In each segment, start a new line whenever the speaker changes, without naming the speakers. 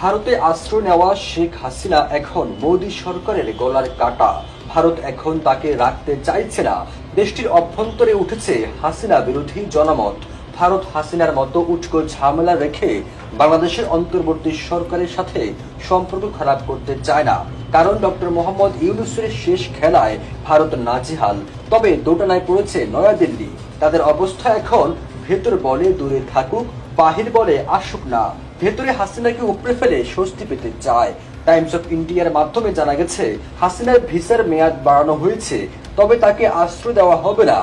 ভারতে আশ্রয় নেওয়া শেখ হাসিনা এখন মোদী সরকারের গলার কাটা। ভারত এখন তাকে রাখতে চাইছে না। দেশটির অভ্যন্তরে উঠেছে হাসিনা বিরোধী জনমত। ভারত হাসিনার মতো উটকো ঝামেলা রেখে বাংলাদেশের অন্তর্বর্তী সরকারের সাথে সম্পর্ক খারাপ করতে চায় না। কারণ ডক্টর মোহাম্মদ ইউনুসের শেষ খেলায় ভারত নাজিহাল। তবে দোটানায় পড়েছে নয়াদিল্লি। তাদের অবস্থা এখন ভেতর বলে দূরে থাকুক, বাহির বলে আসুক না। ভেতরে হাসিনাকে উপরে ফেলে স্বস্তি পেতে চায়। টাইমস অফ ইন্ডিয়ার মাধ্যমে জানা গেছে, হাসিনার ভিসার মেয়াদ বাড়ানো হয়েছে, তবে তাকে আশ্রয় দেওয়া হবে না।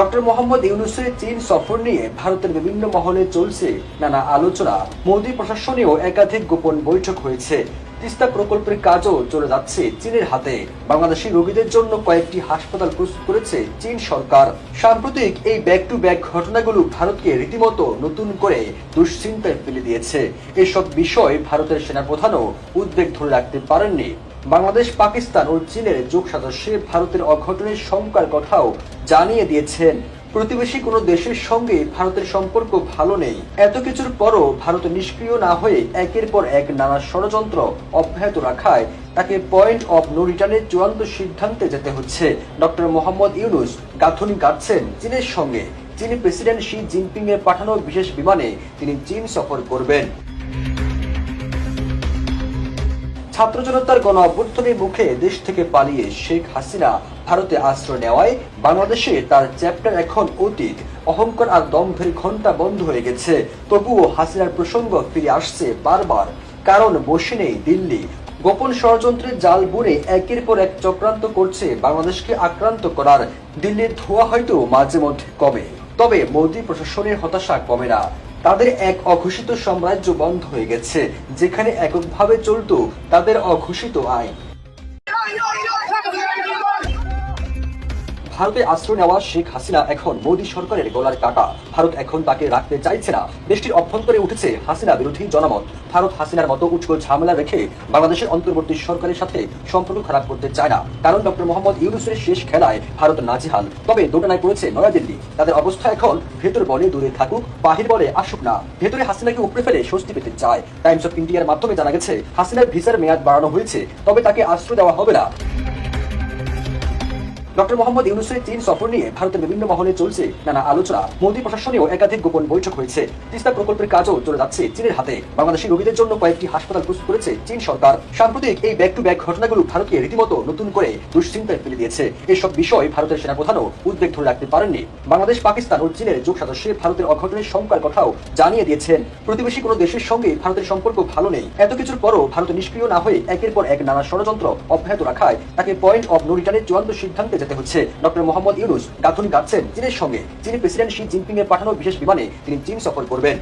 ডক্টর মোহাম্মদ ইউনুসের চীন সফর নিয়ে ভারতের বিভিন্ন মহলে চলছে নানা আলোচনা। মোদী প্রশাসনেও একাধিক গোপন বৈঠক হয়েছে। তিস্তা প্রকল্পের কাজও চলে যাচ্ছে চীনের হাতে। বাংলাদেশি রোগীদের জন্য কয়েকটি হাসপাতাল প্রস্তুত করেছে চীন সরকার। সাম্প্রতিক এই ব্যাক টু ব্যাক ঘটনাগুলো ভারতকে রীতিমতো নতুন করে দুশ্চিন্তায় ফেলে দিয়েছে। এসব বিষয় ভারতের সেনাপ্রধানও উদ্বেগ ধরে রাখতে পারেননি। বাংলাদেশ, পাকিস্তান ও চীনের যোগ সদস্যে ভারতের অঘটনের শঙ্কার কথাও জানিয়ে দিয়েছেন। প্রতিবেশী কোনো দেশের সঙ্গে ভারতের সম্পর্ক ভালো নেই। এত কিছুর পরও ভারত নিষ্ক্রিয় না হয়ে একের পর এক নানা ষড়যন্ত্র অব্যাহত রাখায় তাকে পয়েন্ট অফ নো রিটার্নের চূড়ান্ত সিদ্ধান্তে যেতে হচ্ছে। ডক্টর মোহাম্মদ ইউনুস গাঁথনি গাচ্ছেন চীনের সঙ্গে। চীনি প্রেসিডেন্ট শি জিনপিং এর পাঠানো বিশেষ বিমানে তিনি চীন সফর করবেন। ছাত্র জনতার গণ অভ্যর্থনের মুখে দেশ থেকে পালিয়ে শেখ হাসিনা ভারতে আশ্রয় নেওয়ায় বাংলাদেশে তার চ্যাপ্টার এখন অতীত। অহংকার আর দম্ভের ঘণ্টা বন্ধ হয়ে গেছে। তবুও হাসিনার প্রসঙ্গ ফিরে আসছে বারবার। কারণ বসে নেই দিল্লি। গোপন ষড়যন্ত্রের জাল বুনে একের পর এক চক্রান্ত করছে বাংলাদেশকে আক্রান্ত করার। দিল্লির ধোয়া হয়তো মাঝে মধ্যে কমে। তবে মোদী প্রশাসনের হতাশা কমে না। তাদের এক অঘোষিত সাম্রাজ্য বন্ধ হয়ে গেছে যেখানে এককভাবে চলত তাদের অঘোষিত আইন। ভারতে আশ্রয় নেওয়া শেখ হাসিনা এখন মোদী সরকারের গলার কাটা। ভারত এখন তাকে রাখতে চাইছে না। দেশটির অভ্যন্তরে উঠেছে হাসিনা বিরোধী জনমত। ভারত হাসিনার মতো উচ্চ ঝামেলা রেখে বাংলাদেশের অন্তর্বর্তী সরকারের সাথে সম্পর্ক খারাপ করতে চায় না। কারণ ডক্টর মোহাম্মদ ইউনুসের শেষ খেলায় ভারত নাজিহাল। তবে দোটানায় পড়েছে নয়াদিল্লি। তাদের অবস্থা এখন ভেতর বলে দূরে থাকুক, বাহির বলে আসুক না। ভেতরে হাসিনাকে উপড়ে ফেলে স্বস্তি পেতে চায়। টাইমস অফ ইন্ডিয়ার মাধ্যমে জানা গেছে, হাসিনার ভিসার মেয়াদ বাড়ানো হয়েছে। তবে তাকে আশ্রয় দেওয়া হবে না। ডক্টর মোহাম্মদ ইউনুসের চীন সফর নিয়ে ভারতের বিভিন্ন মহলে চলছে নানা আলোচনা। মোদী প্রশাসনেও একাধিক গোপন বৈঠক হয়েছে। তিস্তা প্রকল্পের কাজও চলে যাচ্ছে চীনের হাতে। বাংলাদেশি রোগীদের জন্য কয়েকটি হাসপাতাল প্রস্তুত করেছে চীন সরকার। সাম্প্রতিক এই ব্যাক টু ব্যাক ঘটনাগুলো ভারতকে রীতিমতো নতুন করে দুশ্চিন্তায় ফেলে দিয়েছে। এসব বিষয় ভারতের সেনাপ্রধানও উদ্বেগ ধরে রাখতে পারেননি। বাংলাদেশ, পাকিস্তান ও চীনের যোগ সদস্যে ভারতের অঘটনের শঙ্কার কথাও জানিয়ে দিয়েছেন। প্রতিবেশী কোনো দেশের সঙ্গে ভারতের সম্পর্ক ভালো নেই। এত কিছুর পরও ভারত নিষ্ক্রিয় না হয়ে একের পর এক নানা ষড়যন্ত্র অব্যাহত রাখায় তাকে পয়েন্ট অফ নো রিটার্নের চূড়ান্ত সিদ্ধান্তে যেতে হচ্ছে। ডক্টর মোহাম্মদ ইউনুস গাথুন গাচ্ছেন চীনের সঙ্গে। চীনের প্রেসিডেন্ট শি জিনপিং এর পাঠানো বিশেষ বিমানে তিনি চীন সফর করবেন।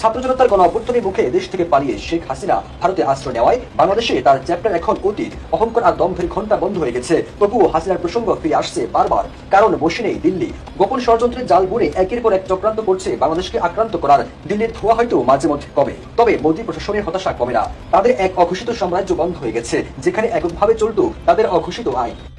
ছাত্র জনতার গণ অভ্যর্থনের মুখে দেশ থেকে পালিয়ে শেখ হাসিনা ভারতে আশ্রয় নেওয়ায় বাংলাদেশে তার চ্যাপ্টার এখন অতীত। অহংকার আর দম্ভের ঘণ্টা বন্ধ হয়ে গেছে। তবুও হাসিনার প্রসঙ্গ ফিরে আসছে বারবার। কারণ বসে নেই দিল্লি। গোপন ষড়যন্ত্রের জাল বুনে একের পর এক চক্রান্ত করছে বাংলাদেশকে আক্রান্ত করার। দিল্লির ধোয়া হয়তো মাঝে মধ্যে কমে। তবে মোদী প্রশাসনের হতাশা কমে না। তাদের এক অঘোষিত সাম্রাজ্য বন্ধ হয়ে গেছে। যেখানে এককভাবে চলত তাদের অঘোষিত আইন।